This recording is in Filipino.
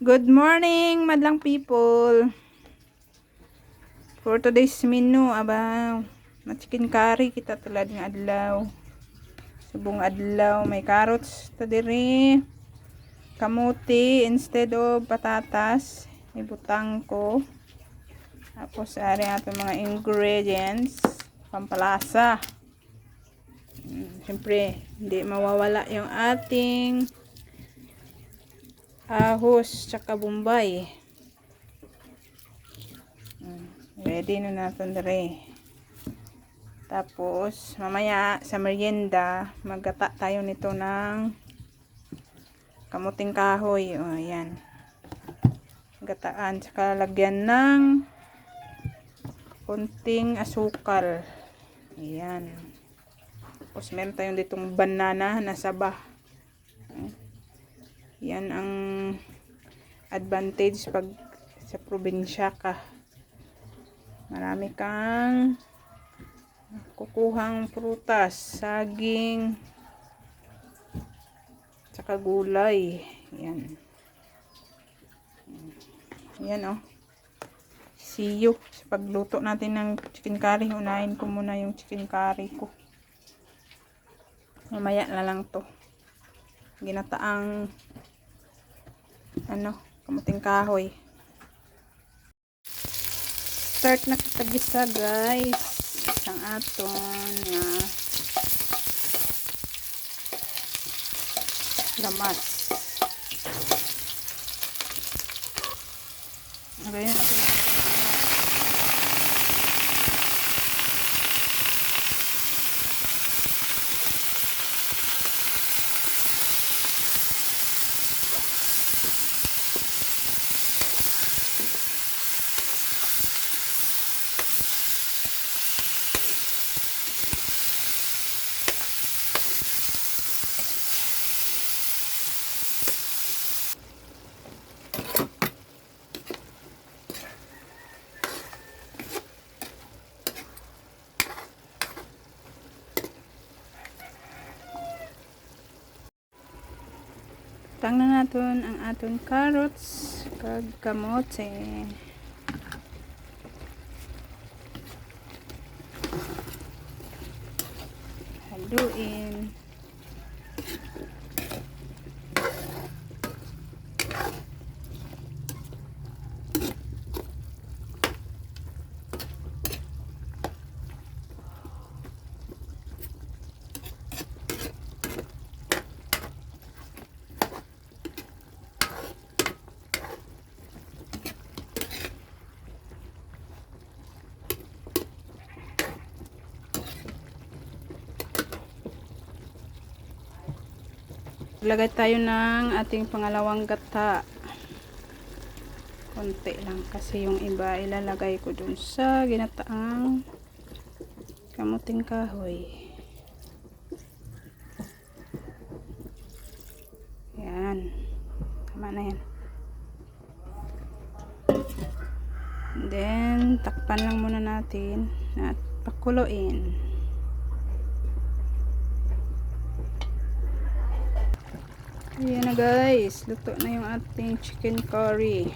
Good morning, madlang people. For today's menu, aba, na chicken curry kita tulad ng adlaw. Subong adlaw, may carrots ta diri. Kamuti instead of patatas, ibutang ko. Tapos ari ato mga ingredients, pampalasa. Mm, Siyempre, hindi mawawala yung ating ahos tsaka bombay. Mm, Ready na natin dere. Tapos, mamaya sa merienda, maggata tayo nito ng kamuting kahoy. O, ayan. Gataan. Tsaka lagyan ng konting asukal. Ayan. Tapos, meron tayong ditong banana na saba. Yan ang advantage pag sa probinsya ka. Marami kang kukuhang prutas, saging, tsaka gulay. Yan. Yan oh. See you. Sa pagluto natin ng chicken curry, unahin ko muna yung chicken curry ko. Mamaya na lang to. Ginataang ano, kamuting kahoy. Start na kita gisa guys. Isang aton nga lamas. Ngayon, Tangnan natin ang aton carrots kag kamote. Haluin. Lagay tayo ng ating pangalawang gata. Konti lang kasi yung iba ilalagay ko dun sa ginataang kamuting kahoy. Yan. Tama na yan. Then, takpan lang muna natin at pakuloyin. Ayan na guys, luto na yung ating chicken curry.